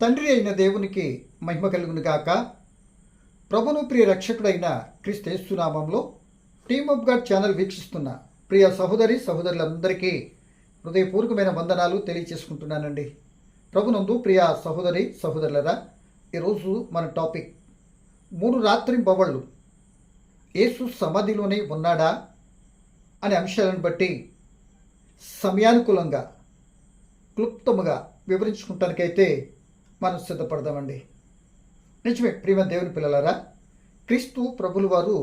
తండ్రి అయిన దేవునికి మహిమ కలుగును గాక. ప్రభును ప్రియ రక్షకుడైన క్రీస్తేస్తునామంలో టీమ్ ఆఫ్ గాడ్ ఛానల్ వీక్షిస్తున్న ప్రియ సహోదరి సహోదరులందరికీ హృదయపూర్వకమైన వందనాలు తెలియచేసుకుంటున్నానండి. ప్రభునందు ప్రియ సహోదరి సహోదరులరా ఈరోజు మన టాపిక్ మూడు రాత్రి బవళ్ళు యేసు సమాధిలోనే ఉన్నాడా అనే అంశాలను బట్టి సమయానుకూలంగా క్లుప్తముగా వివరించుకుంటానికైతే మనం సిద్ధపడదామండి నిజమే ప్రియమ దేవుని పిల్లలారా క్రీస్తు ప్రభులు వారు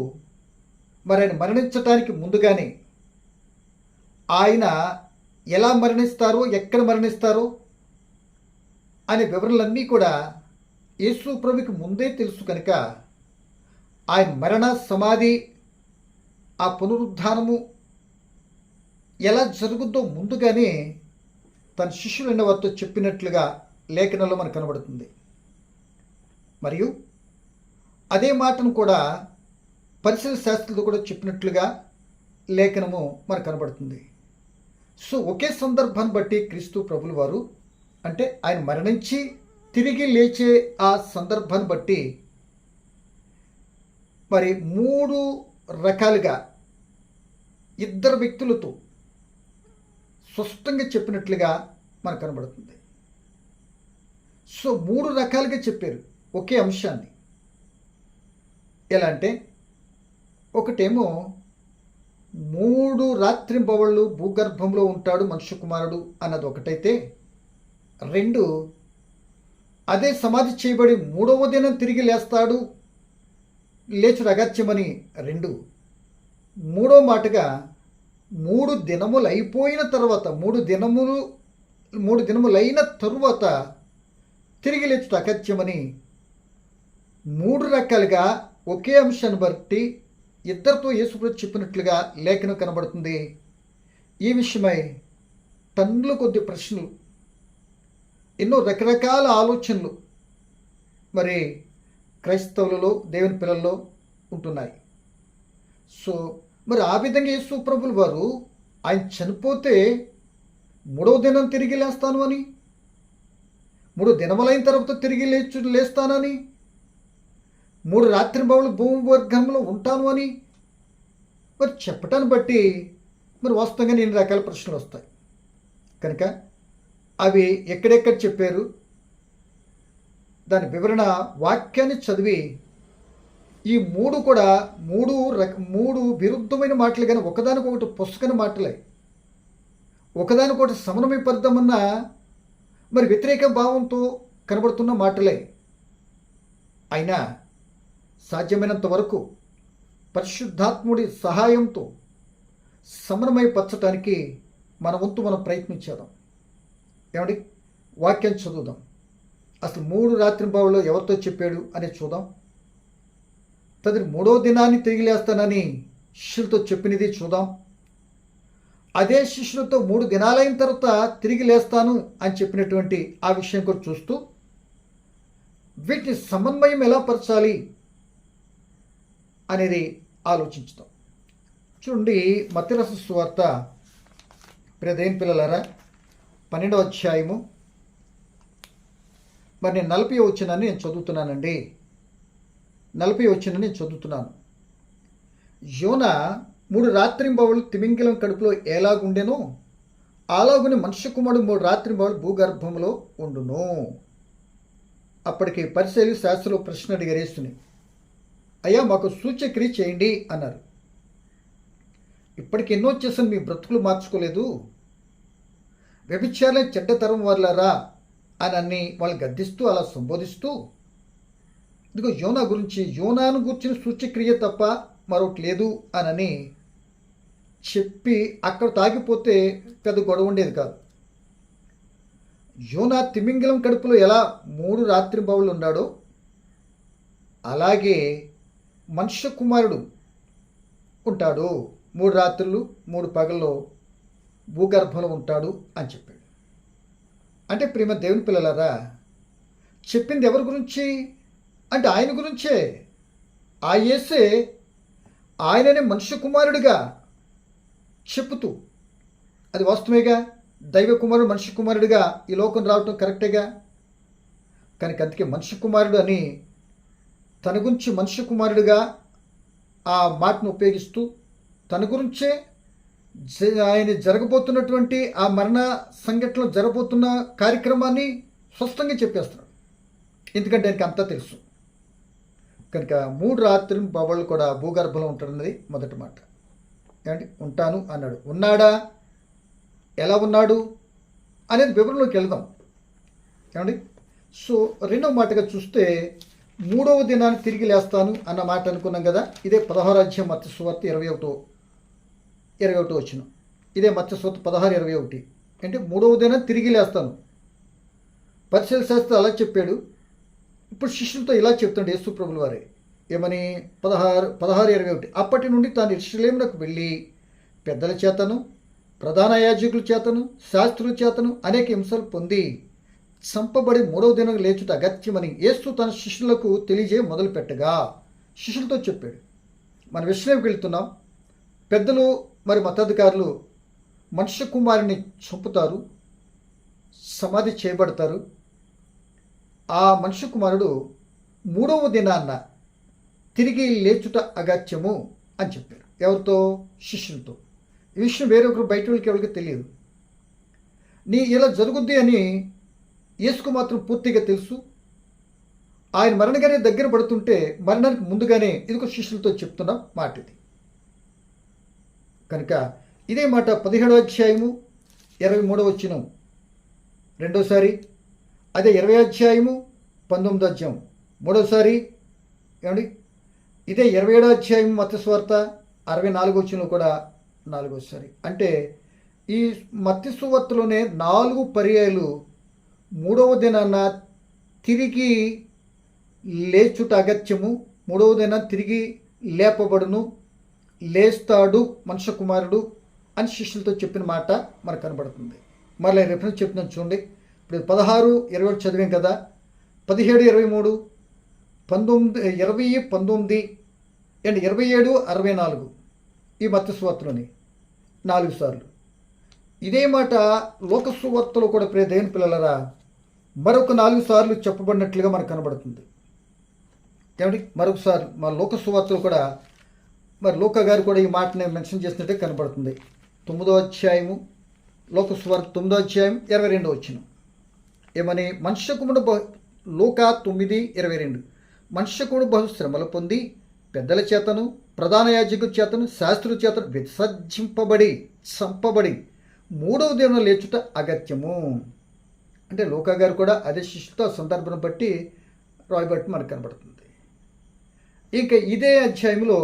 మరి ఆయన మరణించటానికి ముందుగానే ఆయన ఎలా మరణిస్తారో ఎక్కడ మరణిస్తారో అనే వివరణలన్నీ కూడా యేసు ప్రభుకి ముందే తెలుసు కనుక ఆయన మరణ సమాధి ఆ పునరుద్ధానము ఎలా జరుగుద్దో ముందుగానే తన శిష్యులైన వారితో చెప్పినట్లుగా లేఖనంలో మనకు కనబడుతుంది. మరియు అదే మాటను కూడా పరిసర శాస్త్రులు కూడా చెప్పినట్లుగా లేఖనము మనకు కనబడుతుంది. సో ఒకే సందర్భాన్ని బట్టి క్రీస్తు ప్రభులు వారు అంటే ఆయన మరణించి తిరిగి లేచే ఆ సందర్భాన్ని బట్టి మరి మూడు రకాలుగా ఇద్దరు వ్యక్తులతో స్పష్టంగా చెప్పినట్లుగా మనకు కనబడుతుంది. సో మూడు రకాలుగా చెప్పారు ఒకే అంశాన్ని. ఎలా అంటే ఒకటేమో మూడు రాత్రింబవళ్ళు భూగర్భంలో ఉంటాడు మనుష్య కుమారుడు అన్నది ఒకటైతే రెండు అదే సమాధి చేయబడి మూడవ దినం తిరిగి లేస్తాడు లేచి అగత్యమని రెండు. మూడో మాటగా మూడు దినములు అయిపోయిన తర్వాత మూడు దినములు మూడు దినములైన తరువాత తిరిగి లేచుట అగత్యమని మూడు రకాలుగా ఒకే అంశాన్ని బట్టి ఇద్దరితో యేసుప్రభు చెప్పినట్లుగా లేఖనం కనబడుతుంది. ఈ విషయమై టన్నుల కొద్ది ప్రశ్నలు ఎన్నో రకరకాల ఆలోచనలు మరి క్రైస్తవులలో దేవుని పిల్లల్లో ఉంటున్నాయి. సో మరి ఆ విధంగా యేసు ప్రభులు వారు ఆయన చనిపోతే మూడవ దినం తిరిగి లేస్తాను అని మూడు దినములైన తర్వాత తిరిగి లేచు లేస్తానని. మూడు రాత్రి బావులు భూమి వర్గంలో ఉంటాను అని. మరి చెప్పటాన్ని బట్టి మరి వాస్తవంగా నేను రకాల ప్రశ్నలు వస్తాయి. కనుక అవి ఎక్కడెక్కడ చెప్పారు? దాని వివరణ వాక్యాన్ని చదివి ఈ మూడు కూడా మూడు రక మూడు విరుద్ధమైన మాటలు కానీ ఒకదానికొకటి పుస్తకని మాటలే. ఒకదానికొకటి సమన్వయపడదామన్న మరి వ్యతిరేక భావంతో కనబడుతున్న మాటలే. అయినా సాధ్యమైనంత వరకు పరిశుద్ధాత్ముడి సహాయంతో సమన్వయపరచడానికి మన వంతు మనం ప్రయత్నించేద్దాం. ఏమండి? వాక్యం చదువుదాం. అసలు మూడు రాత్రి బావులో ఎవరితో చెప్పాడు అనేది చూద్దాం. తదిని మూడో దినాన్ని తిరిగి లేస్తానని శిష్యులతో చెప్పినది చూద్దాం. అదే శిష్యులతో మూడు దినాలైన తర్వాత తిరిగి లేస్తాను అని చెప్పినటువంటి ఆ విషయం కూడా చూస్తూ వీటిని సమన్వయం ఎలా పరచాలి అనేది ఆలోచించుతాం. చూడండి మతిరస స్వార్త. ప్రదేం పిల్లలారా పన్నెండవ అధ్యాయము. మరి నేను నలభై వచ్చినని నేను చదువుతున్నానండి. నలభై వచ్చినని నేను చదువుతున్నాను. యోన మూడు రాత్రింబవులు తిమింగిలం కడుపులో ఎలాగుండెనో అలాగుని మనుష్య కుమారుడు మూడు రాత్రింబవులు భూగర్భంలో ఉండును. అప్పటికి పరిశైలి శాస్త్రలో ప్రశ్న అడిగరేస్తున్నాయి అయ్యా మాకు సూచక్రియ చేయండి అన్నారు. ఇప్పటికి ఎన్నో చేసాను మీ బ్రతుకులు మార్చుకోలేదు. వ్యభిచారం చెడ్డతరం వర్లరా అని అన్ని వాళ్ళు గద్దిస్తూ అలా సంబోధిస్తూ ఇదిగో యోనా గురించి యోనాను గురించిన సూచక్రియ తప్ప మరొకటి లేదు అనని చెప్పి అక్కడ తాగిపోతే పెద్ద గొడవ ఉండేది కాదు. యోనా తిమింగలం కడుపులో ఎలా మూడు రాత్రి బావులు ఉన్నాడో అలాగే మనుష్య కుమారుడు ఉంటాడు. మూడు రాత్రులు మూడు పగల్లో భూగర్భంలో ఉంటాడు అని చెప్పాడు. అంటే ప్రేమ దేవుని పిల్లలారా చెప్పింది ఎవరి గురించి? అంటే ఆయన గురించే. ఆ యేసే ఆయననే మనుష్య కుమారుడిగా చెప్పుతూ అది వాస్తవేగా దైవ కుమారుడు మనిషి కుమారుడిగా ఈ లోకం రావటం కరెక్టేగా? కనుక అందుకే మనిషి కుమారుడు అని తన గురించి మనిషి కుమారుడిగా ఆ మాటను ఉపయోగిస్తూ తన గురించే జ- ఆయన జరగబోతున్నటువంటి ఆ మరణ సంఘటనలో జరగబోతున్న కార్యక్రమాన్ని స్పష్టంగా చెప్పేస్తున్నాడు. ఎందుకంటే ఆయనకి అంతా తెలుసు. కనుక మూడు రాత్రులు బవళ్ళు కూడా భూగర్భంలో ఉంటాడన్నది మొదటి మాట. ఏమండి ఉంటాను అన్నాడు. ఉన్నాడా? ఎలా ఉన్నాడు? అనేది వివరంలోకి వెళ్దాం. ఏమండి? సో రెండవ మాటగా చూస్తే మూడవ దినాన్ని తిరిగి లేస్తాను అన్న మాట అనుకున్నాం కదా? ఇదే పదహారు అధ్యాయం మత్స్య సువార్త ఇరవై ఒకటో ఇరవై ఒకటో వచ్చిన. ఇదే మత్స్య సువార్త పదహారు ఇరవై ఒకటి. అంటే మూడవ దినం తిరిగి లేస్తాను. పరిశీలి శాస్త్రం అలా చెప్పాడు. ఇప్పుడు శిష్యులతో ఇలా చెప్తాడు యేసు ప్రభులు వారే. ఏమని? పదహారు పదహారు ఇరవై ఒకటి. అప్పటి నుండి తాను ఇష్టలేమునకు వెళ్ళి పెద్దల చేతను ప్రధాన యాజకుల చేతను శాస్త్రుల చేతను అనేక హింసలు పొంది చంపబడి మూడవ దినం లేచుట అగత్యమని యేసు తన శిష్యులకు తెలియజేయ మొదలుపెట్టగా శిష్యులతో చెప్పాడు. మన విషయంలోకి వెళ్తున్నాం. పెద్దలు మరి మతాధికారులు మనుష్య కుమారుని చంపుతారు సమాధి చేయబడతారు. ఆ మనుష్య కుమారుడు మూడవ దినాన్న తిరిగి లేచుట అగత్యము అని చెప్పారు. ఎవరితో? శిష్యులతో ఈ విషయం వేరొకరు బయట వాళ్ళకి ఎవరికి తెలియదు. నీ ఇలా జరుగుద్ది అని యేసుకు మాత్రం పూర్తిగా తెలుసు. ఆయన మరణగానే దగ్గర పడుతుంటే మరణానికి ముందుగానే ఇదిగో శిష్యులతో చెప్తున్న మాట ఇది కనుక ఇదే మాట పదిహేడవ అధ్యాయము ఇరవై మూడవ వచ్చినం రెండోసారి అదే ఇరవై అధ్యాయము పంతొమ్మిదో అధ్యాయం. మూడోసారి ఏమండి? ఇదే ఇరవై ఏడో అధ్యాయం మత్స్వార్త అరవై నాలుగో వచ్చిన కూడా నాలుగోసారి అంటే ఈ మత్స్సువార్తలోనే నాలుగు పర్యాయాలు మూడవ దినాన తిరిగి లేచుట అగత్యము మూడవ దిన తిరిగి లేపబడును లేస్తాడు మనుష్య కుమారుడు అని శిష్యులతో చెప్పిన మాట మనకు కనబడుతుంది. మరలా రిఫరెన్స్ చెప్పిన చూడండి. ఇప్పుడు పదహారు ఇరవై చదివాం కదా. పదిహేడు ఇరవై మూడు పంతొమ్మిది ఇరవై పంతొమ్మిది అండ్ ఇరవై ఏడు అరవై నాలుగు ఈ మత్స్యవార్తలోని నాలుగు సార్లు. ఇదే మాట లోకస్వార్తలో కూడా ప్రే దేని పిల్లలరా మరొక నాలుగు సార్లు చెప్పబడినట్లుగా మనకు కనబడుతుంది. ఏమండి? మరొకసారి మా లోకస్వార్తలు కూడా మరి లోక గారు కూడా ఈ మాటని మెన్షన్ చేసినట్టే కనబడుతుంది. తొమ్మిదో అధ్యాయము లోకస్వార్త తొమ్మిదో అధ్యాయం ఇరవై రెండో వచ్చిన. ఏమని? మనుష్యకుముడు లోక తొమ్మిది ఇరవై రెండు. మనుష్యకుడు బహు శ్రమలు పొంది పెద్దల చేతను ప్రధాన యాజకుడి చేతను శాస్త్రుల చేతను విసర్జింపబడి చంపబడి మూడవ దినం లేచుట అగత్యము. అంటే లోకా గారు కూడా అదే శిష్యుతో సందర్భం బట్టి రాయబట్టి మనకు కనబడుతుంది. ఇక ఇదే అధ్యాయంలో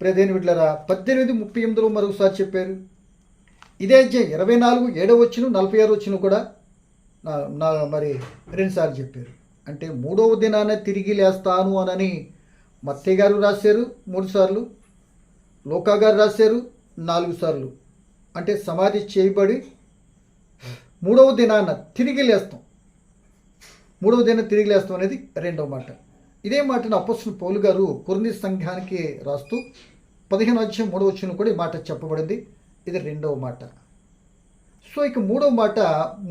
ప్రదేని విడ్లరా పద్దెనిమిది ముప్పై ఎనిమిదిలో మరొకసారి చెప్పారు. ఇదే అధ్యాయం ఇరవై నాలుగు ఏడవ వచ్చిన నలభై ఆరు వచ్చిన కూడా నా నా మరి రెండుసార్లు చెప్పారు. అంటే మూడవ దినాన తిరిగి లేస్తాను అనని మత్తయ్య గారు రాశారు మూడు సార్లు. లోకా గారు రాశారు నాలుగు సార్లు. అంటే సమాధి చేయబడి మూడవ దినాన తిరిగి లేస్తాం. మూడవ దినం తిరిగి లేస్తాం అనేది రెండవ మాట. ఇదే మాటను అపస్సుల పౌలు గారు కొరింది సంఘానికి రాస్తూ పదిహేను అధ్యాయం మూడవ వచ్చిన కూడా ఈ మాట చెప్పబడింది. ఇది రెండవ మాట. సో ఇక మూడవ మాట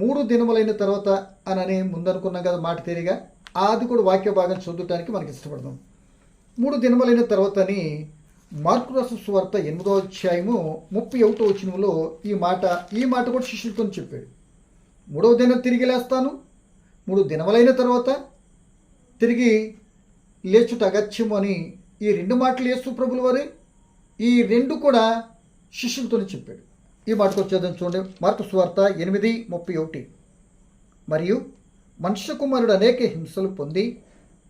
మూడు దినములైన తర్వాత అనని ముందనుకున్నాం కదా మాట తేరిగా? అది కూడా వాక్య భాగం చదువటానికి మనకి ఇష్టపడదాం. మూడు దినములైన తర్వాతని మార్కు రాసిన సువార్త ఎనిమిదో అధ్యాయము ముప్పై ఒకటో వచనంలో ఈ మాట ఈ మాట కూడా శిష్యులతో చెప్పాడు. మూడవ దినం తిరిగి లేస్తాను. మూడు దినములైన తర్వాత తిరిగి లేచుట అగత్యము అని ఈ రెండు మాటలు యేసు ప్రభుల వారే ఈ రెండు కూడా శిష్యులతోనే చెప్పాడు. ఈ మాటకు వచ్చేదని చూడండి. మార్కు స్వార్త ఎనిమిది ముప్పై ఒకటి. మరియు మనుష్య కుమారుడు అనేక హింసలు పొంది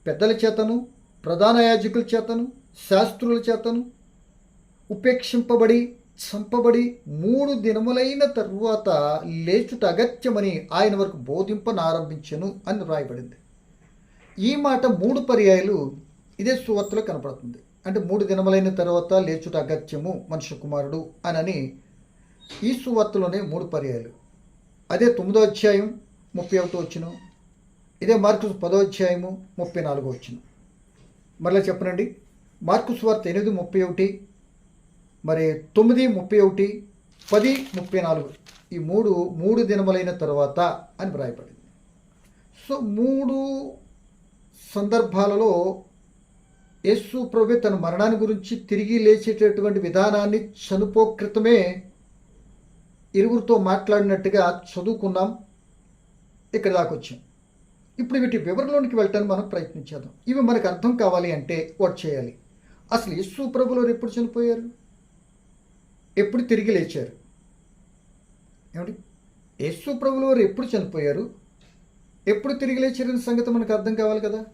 పెద్దల చేతను ప్రధాన యాజకుల చేతను శాస్త్రుల చేతను ఉపేక్షింపబడి చంపబడి మూడు దినములైన తరువాత లేచుట అగత్యమని ఆయన వరకు బోధింపనారంభించెను అని రాయబడింది. ఈ మాట మూడు పర్యాయాలు ఇదే సువార్తలో కనపడుతుంది. అంటే మూడు దినములైన తర్వాత లేచుట అగత్యము మనుష్య కుమారుడు అనని ఈ సువార్తలోనే మూడు పర్యాయాలు. అదే తొమ్మిదో అధ్యాయం ముప్పై ఒకటో వచ్చిన ఇదే మార్కు పదో అధ్యాయము ముప్పై నాలుగో వచ్చిన. మరలా చెప్పనండి మార్కు సువార్త ఎనిమిది ముప్పై ఒకటి మరి తొమ్మిది ముప్పై ఒకటి పది ముప్పై నాలుగు ఈ మూడు మూడు దినములైన తర్వాత అని వ్రాయపడింది సో మూడు సందర్భాలలో యేసు ప్రభు తన మరణాన్ని గురించి తిరిగి లేచేటటువంటి విధానాన్ని చనిపోకృతమే ఇరువురితో మాట్లాడినట్టుగా చదువుకున్నాం ఇక్కడ దాకా వచ్చాం. ఇప్పుడు వీటి వివరణలోనికి వెళ్ళటానికి మనం ప్రయత్నించేద్దాం ఇవి మనకు అర్థం కావాలి అంటే వాట్ చేయాలి. అసలు యేసు ప్రభులు ఎప్పుడు చనిపోయారు? ఎప్పుడు తిరిగి లేచారు? ఏమండి? యేసు ప్రభులు వారు ఎప్పుడు చనిపోయారు? ఎప్పుడు తిరిగి లేచారనే సంగతి మనకు అర్థం కావాలి కదా?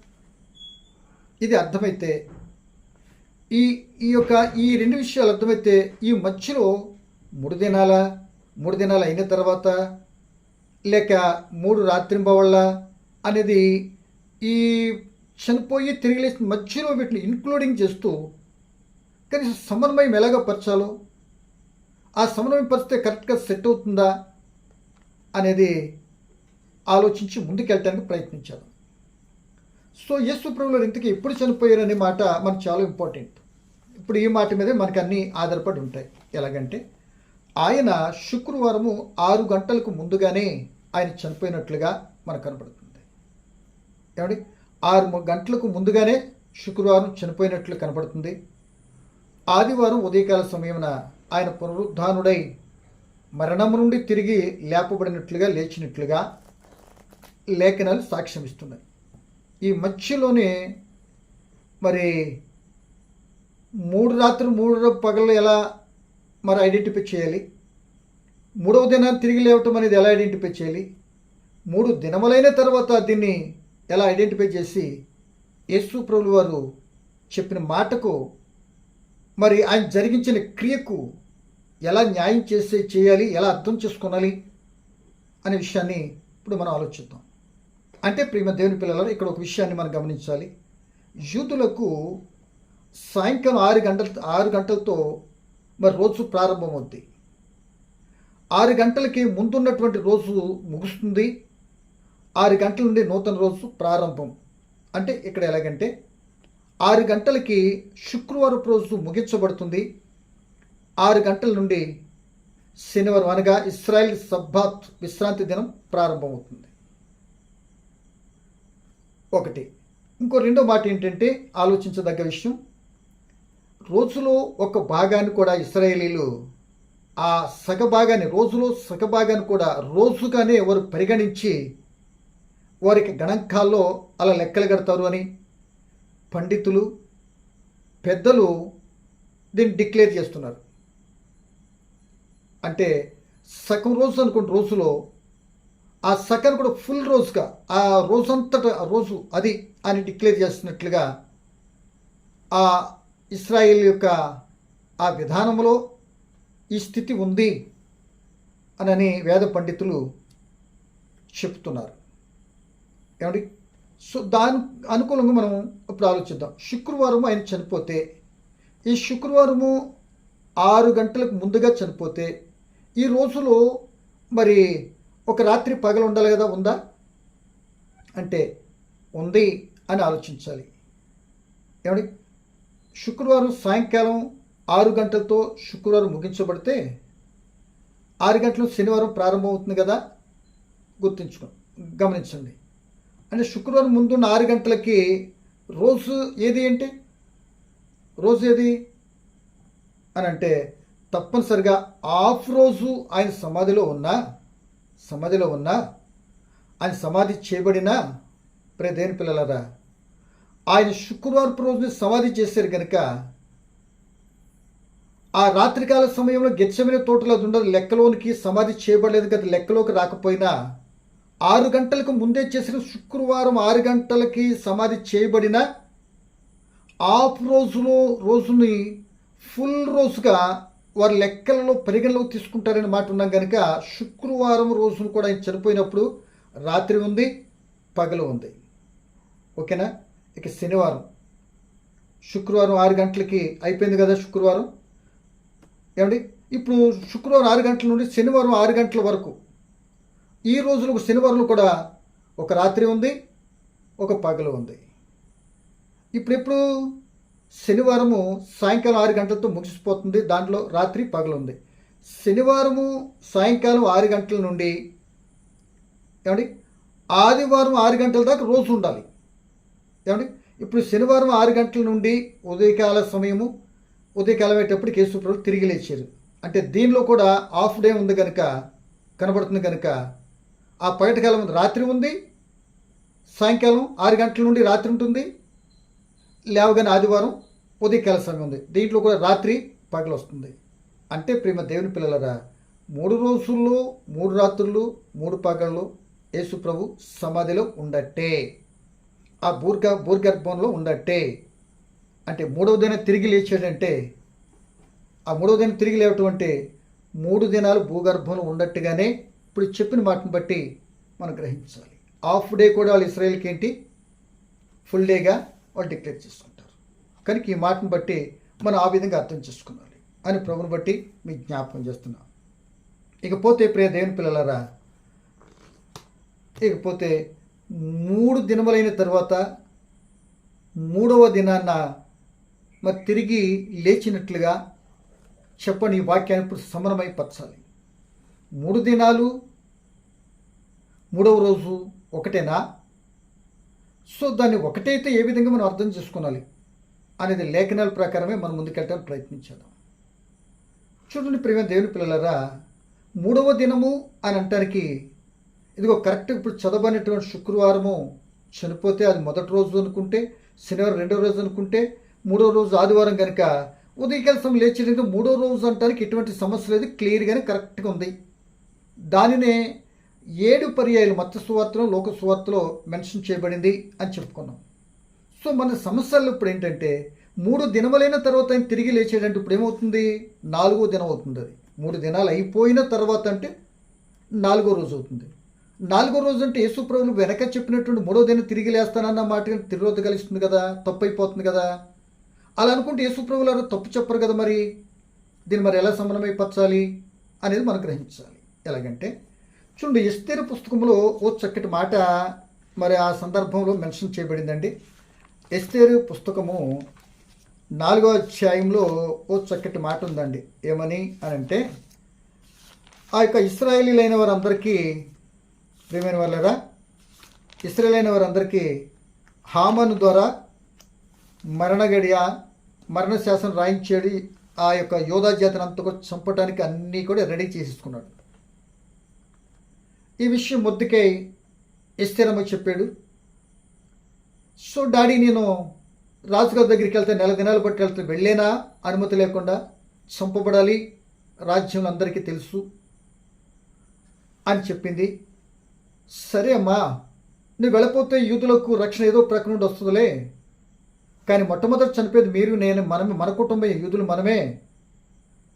ఇది అర్థమైతే ఈ ఈ యొక్క ఈ రెండు విషయాలు అర్థమైతే ఈ మధ్యలో మూడు దినాల మూడు దినాలు అయిన తర్వాత లేక మూడు రాత్రింబవళ్ళ అనేది ఈ చనిపోయి తిరిగి లేచిన మధ్యలో వీటిని ఇన్క్లూడింగ్ చేస్తూ కనీసం సమన్వయం ఎలాగ పరచాలో ఆ సమన్వయం పరిస్తే కరెక్ట్గా సెట్ అవుతుందా అనేది ఆలోచించి ముందుకెళ్ళటానికి ప్రయత్నించాను సో యేసు ప్రభువులు ఇంతకీ ఎప్పుడు చనిపోయారు అనే మాట మనకు చాలా ఇంపార్టెంట్ ఇప్పుడు ఈ మాట మీదే మనకు అన్నీ ఆధారపడి ఉంటాయి. ఎలాగంటే ఆయన శుక్రవారము ఆరు గంటలకు ముందుగానే ఆయన చనిపోయినట్లుగా మనకు కనపడుతుంది. ఏమండి? ఆరు గంటలకు ముందుగానే శుక్రవారం చనిపోయినట్లు కనపడుతుంది. ఆదివారం ఉదయకాల సమయమున ఆయన పునరుద్ధానుడై మరణము నుండి తిరిగి లేపబడినట్లుగా లేచినట్లుగా లేఖనాలు సాక్ష్యం ఇస్తున్నాయి. ఈ మధ్యలోనే మరి మూడు రాత్రులు మూడు పగళ్ళు ఎలా మరి ఐడెంటిఫై చేయాలి. మూడవ దినాన్ని తిరిగి లేవటం అనేది ఎలా ఐడెంటిఫై చేయాలి? మూడు దినములైన తర్వాత దీన్ని ఎలా ఐడెంటిఫై చేసి యేసు ప్రభులు వారు చెప్పిన మాటకు మరి ఆయన జరిగించిన క్రియకు ఎలా న్యాయం చేసే చేయాలి ఎలా అర్థం చేసుకోవాలి అనే విషయాన్ని ఇప్పుడు మనం ఆలోచిద్దాం. అంటే ప్రేమ దేవుని పిల్లలు ఇక్కడ ఒక విషయాన్ని మనం గమనించాలి. యూతులకు సాయంకాలం ఆరు గంటల ఆరు గంటలతో మరి రోజు ప్రారంభమవుద్ది. ఆరు గంటలకి ముందున్నటువంటి రోజు ముగుస్తుంది. ఆరు గంటల నుండి నూతన రోజు ప్రారంభం. అంటే ఇక్కడ ఎలాగంటే ఆరు గంటలకి శుక్రవారం రోజు ముగించబడుతుంది. ఆరు గంటల నుండి శనివారం అనగా ఇస్రాయల్ సబ్బాత్ విశ్రాంతి దినం ప్రారంభమవుతుంది. ఒకటి. ఇంకో రెండో మాట ఏంటంటే ఆలోచించదగ్గ విషయం రోజులో ఒక భాగాన్ని కూడా ఇస్రాయేలీలు ఆ సగ భాగాన్ని రోజులో సగ భాగాన్ని కూడా రోజుగానే వారు పరిగణించి వారికి గణాంకాల్లో అలా లెక్కలు కడతారు అని పండితులు పెద్దలు దీన్ని డిక్లేర్ చేస్తున్నారు. అంటే సగం రోజు అనుకున్న రోజులో ఆ సగం కూడా ఫుల్ రోజుగా ఆ రోజంతట రోజు అది అని డిక్లేర్ చేస్తున్నట్లుగా ఆ ఇస్రాయిల్ యొక్క ఆ విధానంలో ఈ స్థితి ఉంది అనని వేద పండితులు చెప్తున్నారు. ఏమండి? సో దాని అనుకూలంగా మనం ఇప్పుడు ఆలోచిద్దాం. శుక్రవారం ఆయన చనిపోతే ఈ శుక్రవారము ఆరు గంటలకు ముందుగా చనిపోతే ఈ రోజులో మరి ఒక రాత్రి పగలు ఉండాలి కదా ఉందా? అంటే ఉంది అని ఆలోచించాలి. ఏమండి? శుక్రవారం సాయంకాలం ఆరు గంటలతో శుక్రవారం ముగించబడితే ఆరు గంటలు శనివారం ప్రారంభమవుతుంది కదా? గుర్తుంచుకో గమనించండి. అంటే శుక్రవారం ముందున్న ఆరు గంటలకి రోజు ఏది ఏంటి? రోజు ఏది? అని అంటే తప్పనిసరిగా ఆఫ్ రోజు ఆయన సమాధిలో ఉన్నా సమాధిలో ఉన్నా ఆయన సమాధి చేయబడినా ప్రే దేని పిల్లలరా ఆయన శుక్రవారం రోజుని సమాధి చేశారు కనుక ఆ రాత్రికాల సమయంలో గెచ్చమైన తోటలో అది ఉండదు లెక్కలోనికి సమాధి చేయబడలేదు కదా లెక్కలోకి రాకపోయినా ఆరు గంటలకు ముందే చేసిన శుక్రవారం ఆరు గంటలకి సమాధి చేయబడిన ఆఫ్ రోజులో రోజుని ఫుల్ రోజుగా వారి లెక్కలలో పరిగణలోకి తీసుకుంటారని మాట ఉన్నాం కనుక శుక్రవారం రోజును కూడా ఆయన చనిపోయినప్పుడు రాత్రి ఉంది పగలు ఉంది. ఓకేనా? ఇక శనివారం. శుక్రవారం ఆరు గంటలకి అయిపోయింది కదా శుక్రవారం? ఏమండి? ఇప్పుడు శుక్రవారం ఆరు గంటల నుండి శనివారం ఆరు గంటల వరకు. ఈ రోజులకు శనివారం కూడా ఒక రాత్రి ఉంది ఒక పగలు ఉంది. ఇప్పుడు ఎప్పుడు? శనివారము సాయంకాలం ఆరు గంటలతో ముగిసిపోతుంది దాంట్లో రాత్రి పగలు ఉంది. శనివారము సాయంకాలం ఆరు గంటల నుండి ఏమండి? ఆదివారం ఆరు గంటల దాకా రోజు ఉండాలి. ఏమండి? ఇప్పుడు శనివారం ఆరు గంటల నుండి ఉదయకాల సమయము ఉదయకాలం అయ్యేటప్పుడు కేసు ప్రభు తిరిగి లేచారు. అంటే దీనిలో కూడా హాఫ్ డే ఉంది కనుక కనబడుతుంది కనుక ఆ పగటికాలం రాత్రి ఉంది సాయంకాలం ఆరు గంటల నుండి రాత్రి ఉంటుంది లేవగానే ఆదివారం ఉదయకాల సమయం ఉంది. దీంట్లో కూడా రాత్రి పగలు వస్తుంది. అంటే ప్రేమ దేవుని పిల్లలరా మూడు రోజుల్లో మూడు రాత్రులు మూడు పగళ్ళు యేసు ప్రభు సమాధిలో ఉండట్టే ఆ బూర్గ భూర్గర్భంలో ఉండట్టే. అంటే మూడవ దినం తిరిగి లేచాడంటే ఆ మూడవ దినం తిరిగి లేవటం అంటే మూడు దినాలు భూగర్భంలో ఉండట్టుగానే ఇప్పుడు చెప్పిన మాటను బట్టి మనం గ్రహించాలి. హాఫ్ డే కూడా వాళ్ళు ఇస్రాయేల్కి ఏంటి? ఫుల్ డేగా వాళ్ళు డిక్లేర్ చేసుకుంటారు కనుక ఈ మాటను బట్టి మనం ఆ విధంగా అర్థం చేసుకోవాలి అని ప్రభుని బట్టి మీకు జ్ఞాపకం చేస్తున్నాం. ఇకపోతే ప్రియ దేవుని పిల్లలరా ఇకపోతే మూడు దినములైన తర్వాత మూడవ దినాన్న మరి తిరిగి లేచినట్లుగా చెప్పని ఈ వాక్యాన్ని ఇప్పుడు సమన్వయపరచాలి మూడు దినాలు మూడవ రోజు ఒకటేనా? సో దాన్ని ఒకటైతే ఏ విధంగా మనం అర్థం చేసుకోవాలి అనేది లేఖనాల ప్రకారమే మనం ముందుకెళ్ళడానికి ప్రయత్నించేద్దాం. చూడండి ప్రేమ దేవుని పిల్లలరా మూడవ దినము అని అంటానికి ఇదిగో కరెక్ట్ ఇప్పుడు చదవనటువంటి శుక్రవారము చనిపోతే అది మొదటి రోజు అనుకుంటే శనివారం రెండో రోజు అనుకుంటే మూడో రోజు ఆదివారం కనుక ఉదయకాలసం లేచినందుకు మూడో రోజు అంటానికి ఎటువంటి సమస్య లేదు క్లియర్గానే కరెక్ట్గా ఉంది. దానినే ఏడు పర్యాయాలు మత్త సువార్తలో లోక సువార్తలో మెన్షన్ చేయబడింది అని చెప్పుకున్నాం. సో మన సమస్యలు ఇప్పుడు ఏంటంటే మూడు దినములైన తర్వాత ఆయన తిరిగి లేచేటంటే ఇప్పుడు ఏమవుతుంది? నాలుగో దినం అవుతుంది అది. మూడు దినాలు అయిపోయిన తర్వాత అంటే నాలుగో రోజు అవుతుంది. నాలుగో రోజు అంటే యేసుప్రభులు వెనక చెప్పినటువంటి మూడో దిన తిరిగి లేస్తానన్న మాట తిరోధ కలుస్తుంది కదా తప్పు అయిపోతుంది కదా? అలా అనుకుంటే యేసుప్రభులు తప్పు చెప్పరు కదా మరి? దీన్ని మరి ఎలా సమన్వయపరచాలి అనేది మనం గ్రహించాలి. ఎలాగంటే చూడండి ఎస్తేరు పుస్తకంలో ఓ చక్కటి మాట మరి ఆ సందర్భంలో మెన్షన్ చేయబడిందండి. ఎస్తేరు పుస్తకము నాలుగో అధ్యాయంలో ఓ చక్కటి మాట ఉందండి. ఏమని అని అంటే ఆ యొక్క ఇస్రాయేలీలైన వారందరికీ ప్రియమైన వాళ్ళరా ఇస్రాయేల్ అయిన వారందరికీ హామను ద్వారా మరణగడియ మరణశాసనం రాయించేది ఆ యొక్క యోధా జాతిని అంతా కూడా చంపడానికి అన్నీ కూడా రెడీ చేసేసుకున్నాడు. ఈ విషయం ముద్దుకై ఎస్తేరమ్మ చెప్పాడు సో డాడీ నేను రాజుగారి దగ్గరికి వెళ్తే నెల దినాలు బట్టి వెళ్తే వెళ్ళేనా? అనుమతి లేకుండా చంపబడాలి రాజ్యం అందరికీ తెలుసు అని చెప్పింది. సరే అమ్మా నువ్వు వెళ్ళిపోతే యూదులకు రక్షణ ఏదో ప్రక్క నుండి వస్తుందిలే. కానీ మొట్టమొదటి చనిపోయేది మీరు నేను మనమే మన కుటుంబం యూదులు మనమే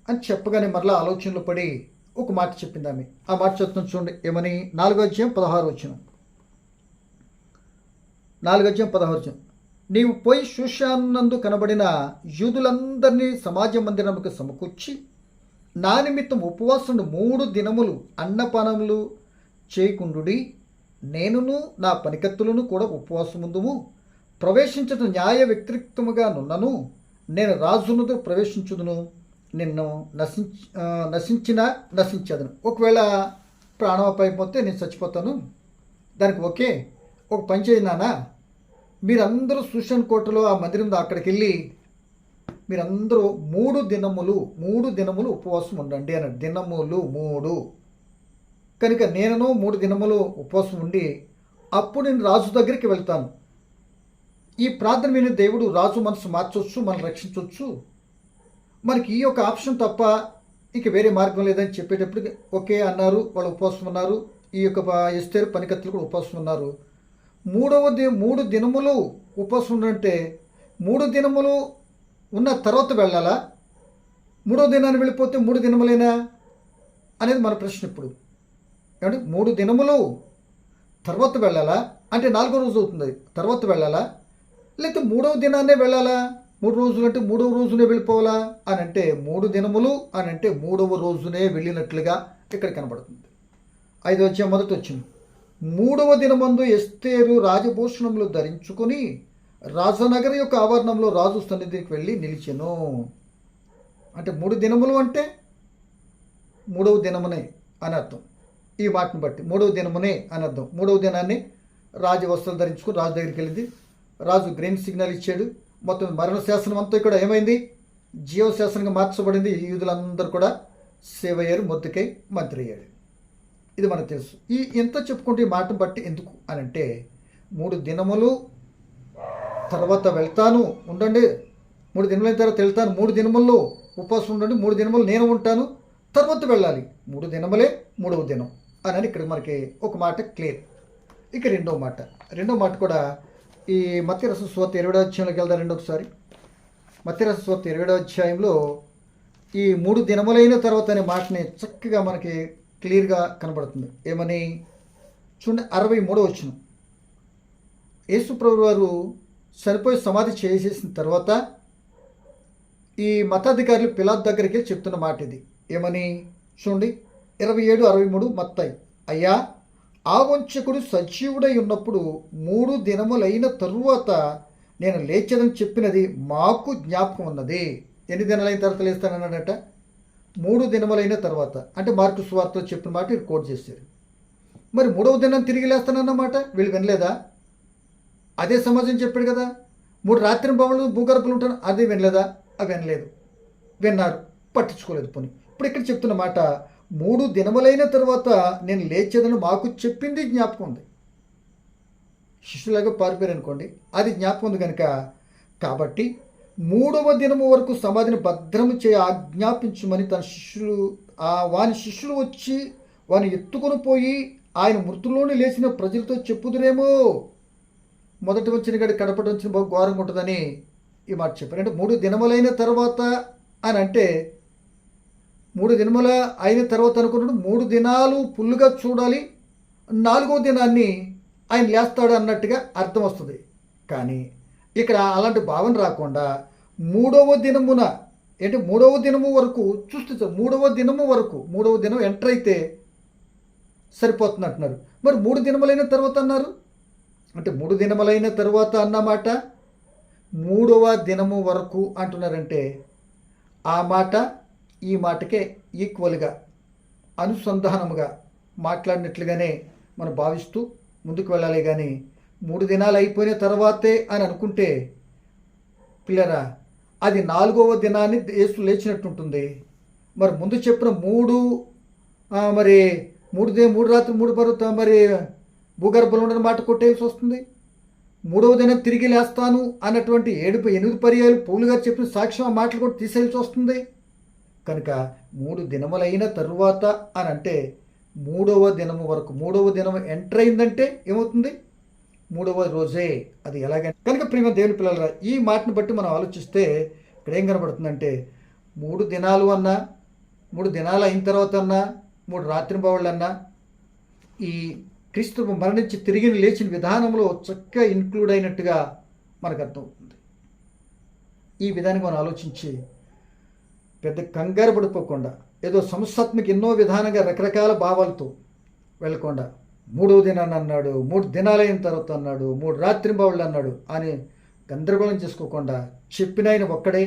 అని చెప్పగానే మరలా ఆలోచనలో పడి ఒక మాట చెప్పింది ఆమె. ఆ మాట చెప్తున్నాం చూడండి ఏమని? నాలుగో అధ్యాయం పదహారు వచ్చిన నాలుగో అధ్యాయం పదహారు వచ్చిన నీవు పోయి శూషానందు కనబడిన యూదులందరినీ సమాజ మందిరముకు సమకూర్చి నా నిమిత్తం ఉపవాసం మూడు దినములు అన్నపానములు చేయకుండుడి నేనును నా పనికత్తులను కూడా ఉపవాసముందుము ప్రవేశించడం న్యాయ వ్యక్తిత్వముగా నున్నను. నేను రాజునుతో ప్రవేశించుదును. నిన్ను నశించ నశించిన నశించదును. ఒకవేళ ప్రాణం నేను చచ్చిపోతాను. దానికి ఓకే ఒక పని చేయనానా మీరందరూ సుషన్ కోటలో ఆ మందిరం అక్కడికి వెళ్ళి మీరందరూ మూడు దినములు మూడు దినములు ఉపవాసం ఉండండి అన్నాడు. దినములు మూడు. కనుక నేను మూడు దినములు ఉపవాసం ఉండి అప్పుడు నేను రాజు దగ్గరికి వెళ్తాను. ఈ ప్రార్థన విని దేవుడు రాజు మనసు మార్చొచ్చు మనం రక్షించవచ్చు మనకి ఈ యొక్క ఆప్షన్ తప్ప ఇక వేరే మార్గం లేదని చెప్పేటప్పుడు ఓకే అన్నారు వాళ్ళు ఉపవాసం ఉన్నారు. ఈ యొక్క ఎస్తేరు పనికత్తులు కూడా ఉపవాసం ఉన్నారు. మూడవ ది మూడు దినములు ఉపవాసం ఉండంటే మూడు దినములు ఉన్న తర్వాత వెళ్ళాలా? మూడో దినాన్ని వెళ్ళిపోతే మూడు దినములైనా? అనేది మన ప్రశ్న ఇప్పుడు. ఏమంటే మూడు దినములు తర్వాత వెళ్ళాలా? అంటే నాలుగో రోజు అవుతుంది. తర్వాత వెళ్ళాలా? లేకపోతే మూడవ దినాన్నే వెళ్ళాలా? మూడు రోజులు అంటే మూడవ రోజునే వెళ్ళిపోవాలా? అని అంటే మూడు దినములు అని అంటే మూడవ రోజునే వెళ్ళినట్లుగా ఇక్కడ కనబడుతుంది. ఐదు వచ్చే మొదటి వచ్చింది మూడవ దినమందు ఎస్తేరు రాజభూషణములు ధరించుకొని రాజనగర్ యొక్క ఆవరణంలో రాజు సన్నిధికి వెళ్ళి నిలిచెను. అంటే మూడు దినములు అంటే మూడవ దినమునే అని అర్థం. ఈ మాటను బట్టి. మూడవ దినమునే అని అర్థం. మూడవ దినాన్ని రాజు వస్త్రం ధరించుకుని రాజు దగ్గరికి వెళ్ళింది. రాజు గ్రీన్ సిగ్నల్ ఇచ్చాడు. మొత్తం మరణ శాసనం అంతా ఇక్కడ ఏమైంది? జీవ శాసనంగా మార్చబడింది. యూదులందరూ కూడా సేవ అయ్యారు మొద్దుకై మంత్రి అయ్యాడు. ఇది మనకు తెలుసు. ఈ ఎంత చెప్పుకుంటే ఈ మాట బట్టి ఎందుకు అని అంటే మూడు దినములు తర్వాత వెళ్తాను ఉండండి. మూడు దినములైన తర్వాత వెళ్తాను. మూడు దినముల్లో ఉపవాసం ఉండండి. మూడు దినములు నేను ఉంటాను. తర్వాత వెళ్ళాలి. మూడు దినములే మూడవ దినం. అని ఇక్కడ మనకి ఒక మాట క్లియర్ ఇక రెండో మాట. రెండో మాట కూడా ఈ మత్స్యరస స్వత్ ఇరవై అధ్యాయంలోకి వెళ్దాం రెండో ఒకసారి. మత్స్యరస స్వత్ ఇరవై అధ్యాయంలో ఈ మూడు దినములైన తర్వాత అనే మాటని చక్కగా మనకి క్లియర్గా కనబడుతుంది. ఏమని? చూడండి అరవై మూడో వచ్చిన యేసుప్రభు వారు సరిపోయి సమాధి చేసేసిన తర్వాత ఈ మతాధికారులు పిలాత్ దగ్గరికి చెప్తున్న మాట ఇది. ఏమని? చూడండి ఇరవై ఏడు అరవై మూడు మత్తాయి. అయ్యా ఆ వంచకుడు సజీవుడై ఉన్నప్పుడు మూడు దినములైన తరువాత నేను లేచదని చెప్పినది మాకు జ్ఞాపకం ఉన్నది ఎన్ని దినాలైన తర్వాత లేస్తానన్నాడట? మూడు దినములైన తర్వాత. అంటే మార్కు సువార్తలో చెప్పిన మాట వీరు కోట్ చేశారు మరి మూడవ దినం తిరిగి లేస్తానన్నమాట? వీళ్ళు వినలేదా? అదే సమాజం చెప్పాడు కదా. మూడు రాత్రి భవన్లు భూగర్భలు ఉంటాను అదే వినలేదా? అవి వినలేదు. విన్నారు. పట్టించుకోలేదు పోనీ. ఇప్పుడు ఇక్కడ చెప్తున్న మాట మూడు దినములైన తర్వాత నేను లేచేదని మాకు చెప్పింది జ్ఞాపకం ఉంది. శిష్యులాగా పారిపోయారు అనుకోండి అది జ్ఞాపకం ఉంది కనుక కాబట్టి మూడవ దినము వరకు సమాధిని భద్రము చేయ ఆజ్ఞాపించమని తన శిష్యులు ఆ వాని శిష్యులు వచ్చి వాని ఎత్తుకొని పోయి ఆయన మృతుల్లోనే లేచిన ప్రజలతో చెప్పుదురేమో. మొదటి వచ్చిన గడి కడపటి వచ్చిన బాగు ఘోరంగా ఉంటుందని ఈ మాట చెప్పారు. అంటే మూడు దినములైన తర్వాత అని అంటే మూడు దినముల అయిన తర్వాత అనుకున్నాడు. మూడు దినాలు పుల్లుగా చూడాలి. నాలుగో దినాన్ని ఆయన లేస్తాడు అన్నట్టుగా అర్థం వస్తుంది. కానీ ఇక్కడ అలాంటి భావన రాకుండా మూడవ దినమున ఏంటి? మూడవ దినము వరకు చూస్తే మూడవ దినము వరకు మూడవ దినం ఎంటర్ అయితే సరిపోతుంది అంటున్నారు. మరి మూడు దినములైన తర్వాత అన్నారు? అంటే మూడు దినములైన తర్వాత అన్నమాట. మూడవ దినము వరకు అంటున్నారంటే ఆ మాట ఈ మాటకే ఈక్వల్గా అనుసంధానముగా మాట్లాడినట్లుగానే మనం భావిస్తూ ముందుకు వెళ్ళాలి. కానీ మూడు దినాలు అయిపోయిన తర్వాతే అని అనుకుంటే పిల్లరా అది నాలుగవ దినాన్ని యేసు లేచినట్టు ఉంటుంది మరి ముందు చెప్పిన మూడు మరి మూడు దే మూడు రాత్రి మూడు పర్వత మరి భూగర్భంలో ఉన్న మాట కొట్టేయాల్సి వస్తుంది? మూడవ దినం తిరిగి లేస్తాను అన్నటువంటి ఏడు ఎనిమిది పర్యాలు పౌలు గారు చెప్పిన సాక్ష్యం ఆ మాటలు కూడా తీసేయాల్సి వస్తుంది? కనుక మూడు దినములైన తరువాత అని అంటే మూడవ దినము వరకు మూడవ దినం ఎంటర్ అయిందంటే ఏమవుతుంది? మూడవ రోజే. అది ఎలాగంటే కనుక ప్రేమ దేవుని పిల్లల ఈ మాటను బట్టి మనం ఆలోచిస్తే ఇక్కడ ఏం కనబడుతుందంటే మూడు దినాలు అన్నా మూడు దినాలు అయిన తర్వాత అన్నా మూడు రాత్రి అన్నా ఈ క్రీస్తు మరణించి తిరిగి లేచిన విధానంలో చక్కగా ఇన్క్లూడ్ అయినట్టుగా మనకు అర్థమవుతుంది. ఈ విధానికి మనం ఆలోచించి పెద్ద కంగారు పడిపోకుండా ఏదో సంస్థాత్మక ఎన్నో విధానంగా రకరకాల భావాలతో వెళ్ళకుండా మూడో దినాన్ని అన్నాడు మూడు దినాలైన తర్వాత అన్నాడు మూడు రాత్రి బావుళ్ళు అన్నాడు అని గందరగోళం చేసుకోకుండా చెప్పిన ఆయన ఒక్కడే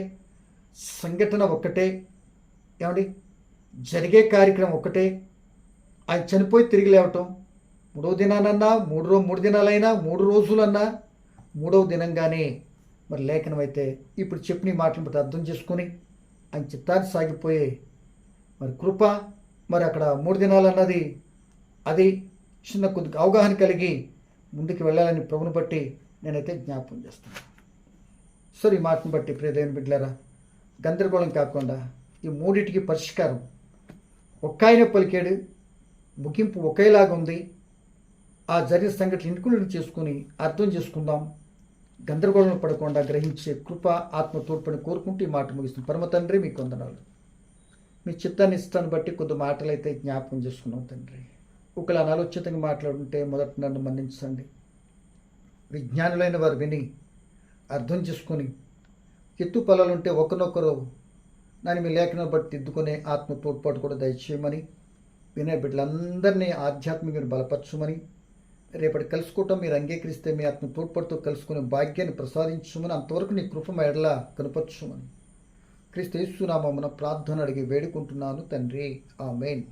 సంఘటన ఒక్కటే ఏమండి? జరిగే కార్యక్రమం ఒక్కటే ఆయన చనిపోయి తిరిగి లేవటం మూడో దినానన్నా మూడు రో మూడు దినాలైనా మూడు రోజులన్నా మూడవ దినంగానే మరి లేఖనం అయితే ఇప్పుడు చెప్పిన మాటలు బట్టి అర్థం చేసుకొని ఆయన చిత్తాన్ని సాగిపోయే మరి కృప మరి అక్కడ మూడు దినాలు అన్నది అది చిన్న కొద్దిగా అవగాహన కలిగి ముందుకు వెళ్ళాలని ప్రభుని బట్టి నేనైతే జ్ఞాపకం చేస్తాను. సరే ఈ మాటను బట్టి ప్రియదేవుని బిడ్డలారా గందరగోళం కాకుండా ఈ మూడింటికి పరిష్కారం ఒక్క ఆయన పలికాడు ముగింపు ఒకేలాగా ఉంది ఆ జరిగిన సంఘటన ఇంటికి చేసుకుని అర్థం చేసుకుందాం. గందరగోళం పడకుండా గ్రహించే కృప ఆత్మ తోడ్పని కోరుకుంటూ ఈ మాట ముగిస్తుంది. పరమ తండ్రి మీకు వందనాలు. మీ చిత్తాన్ని ఇష్టాన్ని బట్టి కొద్ది మాటలైతే జ్ఞాపకం చేసుకున్నాం తండ్రి. ఒకవేళ అనాలోచితంగా మాట్లాడుంటే మొదట నన్ను మన్నించండి. విజ్ఞానులైన వారు విని అర్థం చేసుకొని ఎత్తు పొలాలుంటే ఒకరినొకరు నన్ను మీ లేఖనం బట్టి దిద్దుకునే ఆత్మ తోడ్పాటు కూడా దయచేయమని వినే బిడ్డలందరినీ ఆధ్యాత్మికను బలపరచమని రేపటి కలుసుకోవటం మీరు అంగీకరిస్తే మీ ఆత్మ తోడ్పడుతూ కలుసుకునే భాగ్యాన్ని ప్రసాదించుమని అంతవరకు నీ కృప ఎడలా కనపరచుమని. క్రీస్తు యేసునామమున ప్రార్థన అడిగి వేడుకుంటున్నాను తండ్రి. ఆ మెయిన్